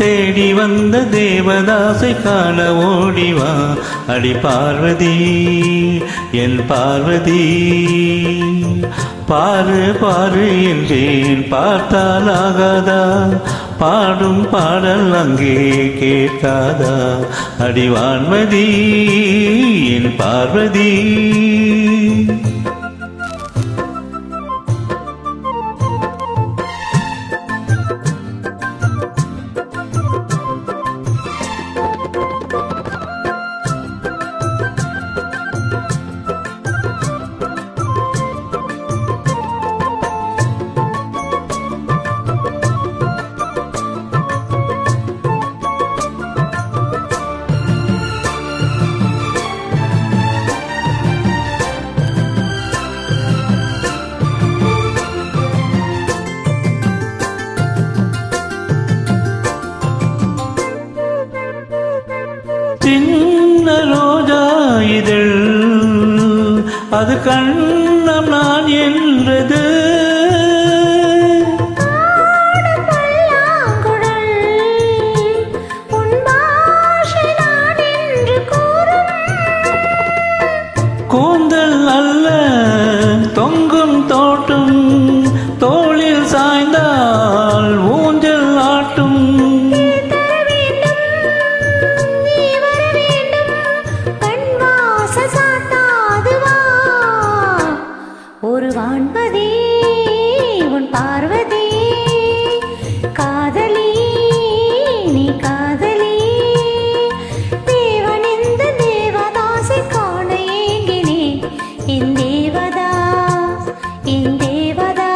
தேடி வந்த தேவதாசை காண ஓடிவா அடி பார்வதி என் பார்வதி. பாரு பாரு என்றேன் பார்த்தால் ஆகாதா? பாடும் பாடல் அங்கே கேட்காதா? அடிவான்மதி என் பார்வதி. அது கண்ணம் நான் என்றது. கூந்தல் அல்ல தொங்கும் தோட்டம் ஒரு உன் பார்வதி. காதலி நீ காதலி. தேவனிந்த தேவதாசை காண ஏங்கினே. என் தேவதா என் தேவதா.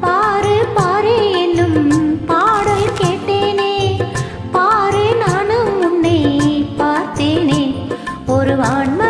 பாரு பாரு என்னும் பாடல் கேட்டேனே. பாரு நானும் உன்னை பார்த்தேனே. ஒரு வான்மதி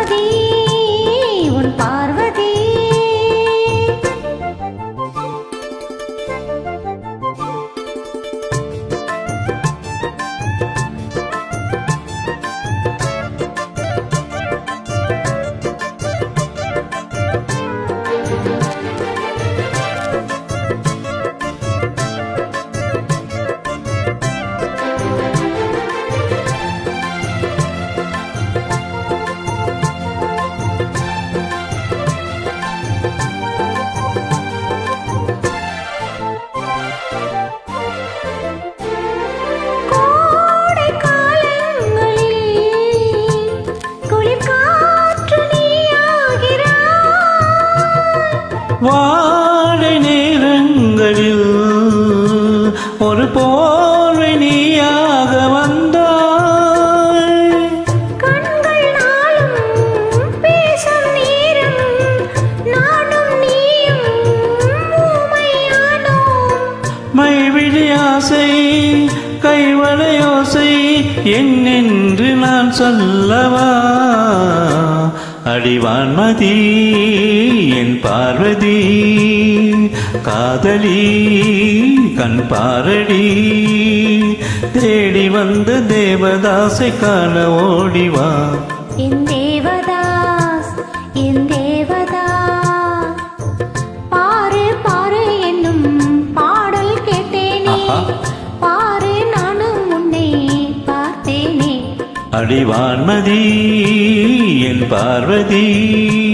வாழை நேரங்களில் ஒரு போர்வை நீயாக வந்தாய். மைவிழி ஆசை கைவளையோசை என்னென்று நான் சொல்லவா? அடிவான்மதி என் பார்வதி. காதலி கண் பாரடி. தேடி வந்த தேவதாசை காண ஓடிவா என் தேவதாஸ் அடிவான்மதி என் பார்வதி.